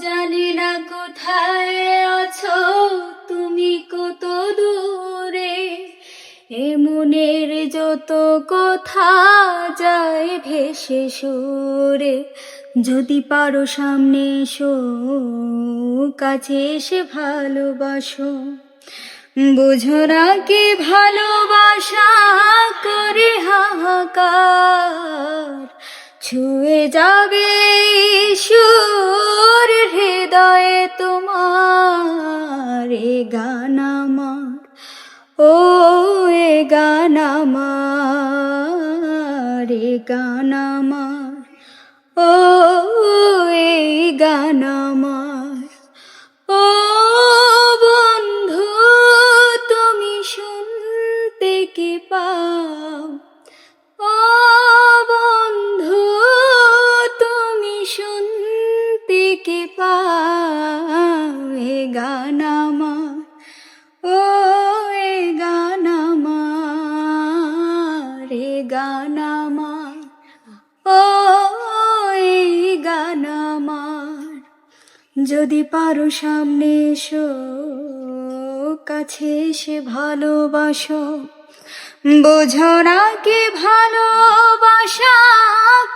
জানি না কোথায় আছো, তুমি কত দূরে? এ মনের যত কথা যায় ভেসে সুরে। যদি পারো সামনে এসো, কাছে এসে ভালোবাসো। বুঝো না কি ভালোবাসা করে হাহাকার। ছুঁয়ে যাবে সুর হৃদয়ে তোমার এ গান আমার, ও এ গান আমার, এ গান আমার, ও এই গান আমার। পাও এ গান ও এ গান আমার এ গান আমার ও এই গান যদি পারো সামনে এসো, কাছে এসে ভালোবাসো। বোঝো না কি ভালোবাসা,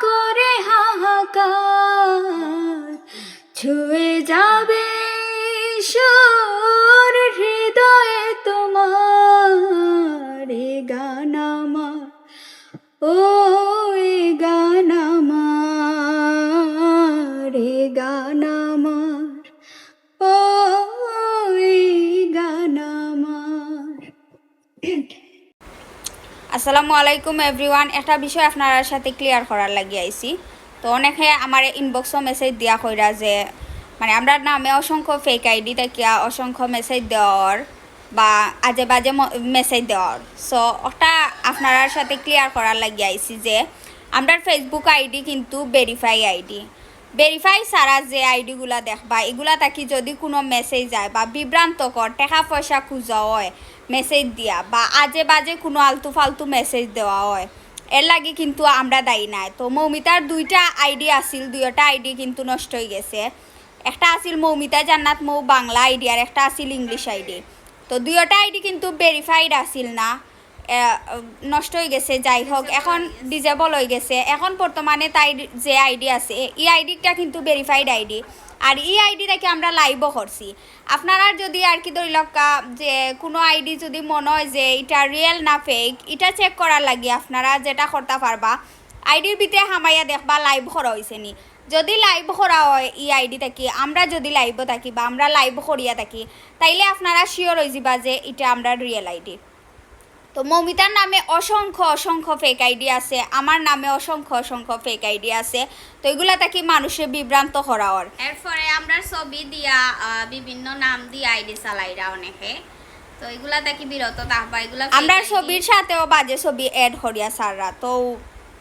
করে হাহাকার। ছুঁয়ে যাবে সুর হৃদয়ে তোমার। এ গান আমার, ও এ গান আমার, এ গান আমার, ও এই গান আমার। আসসালামু আলাইকুম এভরিওয়ান, একটা বিষয় আপনার সাথে ক্লিয়ার করার লাগি আইছি। তো অনেকে আমার ইনবক্সও মেসেজ দিয়া কইরা যে মানে আমরা নামে অসংখ্য ফেক আইডি থাকিয়া অসংখ্য মেসেজ দেওয়ার বা আজে বাজে মেসেজ দেওয়ার। সো ওটা আপনার সাথে ক্লিয়ার করার লাগি আইছি যে আমরা ফেসবুক আইডি কিন্তু ভেরিফাই আইডি ভেরিফাই ছাড়া যে আইডিগুলা দেখবা, এগুলা থাকি যদি কোনো মেসেজ যায় বা বিভ্রান্তকর, টাকা পয়সা খুঁজা হয় মেসেজ দিয়া বা আজে বাজে কোনো আলতু ফালতু মেসেজ দেওয়া হয় এর লাগে কিন্তু আমরা দায়ী নাই। তো মৌমিতার দুইটা আইডি আসিল দুইটা আইডি কিন্তু নষ্ট হয়ে গেছে। একটা আসিল মৌমিতা জান্নাত মৌ বাংলা আইডি আর একটা আসিল ইংলিশ আইডি তো দুইটা আইডি কিন্তু ভেরিফাইড আসিল না। নষ্ট হয়ে গেছে যাই হোক এখন ডিজেবল হয়ে গেছে। এখন বর্তমানে তাই যে আইডি আছে এই আইডিটা কিন্তু ভেরিফাইড আইডি আর এই আইডিটাকে আমরা লাইভও করছি। আপনারা যদি আর কি ধরি লক্কা যে কোনো আইডি যদি মনে হয় যে এটা রিয়েল না ফেক এটা চেক করার লাগি আপনারা যেটা করতে পারবা। আইডির ভিতরে হামাইয়া দেখবা লাইভ করা হয়েছে নি। যদি লাইভ করা হয় ই আইডি থাকি আমরা যদি লাইভও থাকি বা আমরা লাইভ করিয়া থাকি তাইলে আপনারা শিওর হয়ে যাবা যে এটা আমরা রিয়েল আইডি তো মৌমিতার নামে অসংখ্য অসংখ্য ফেক আইডি আছে আমার নামে অসংখ্য অসংখ্য ফেক আইডি আছে তো এগুলা তাকে মানুষের বিভ্রান্ত করা ওর এরপরে আমরা ছবি দিয়া বিভিন্ন নাম দিয়ে আইডি চালাইরা অনেকে। তো এগুলা দেখি বিরত থাকবা এগুলা আমরা। ছবির সাথেও বাজে ছবি অ্যাড করিয়া সাররা তো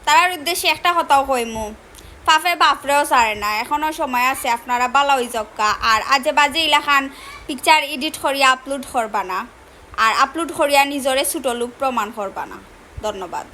তার উদ্দেশ্যে একটা কথাও কইমু পাফে বাপরেও সারে না এখনও সময় আছে আপনারা বালা হই জক্কা আর আজে বাজে ইলাখান পিকচার এডিট করিয়া আপলোড করবা না। আর আপলোড করিয়া নিজরে ছোট লোক প্রমাণ করবা না। ধন্যবাদ।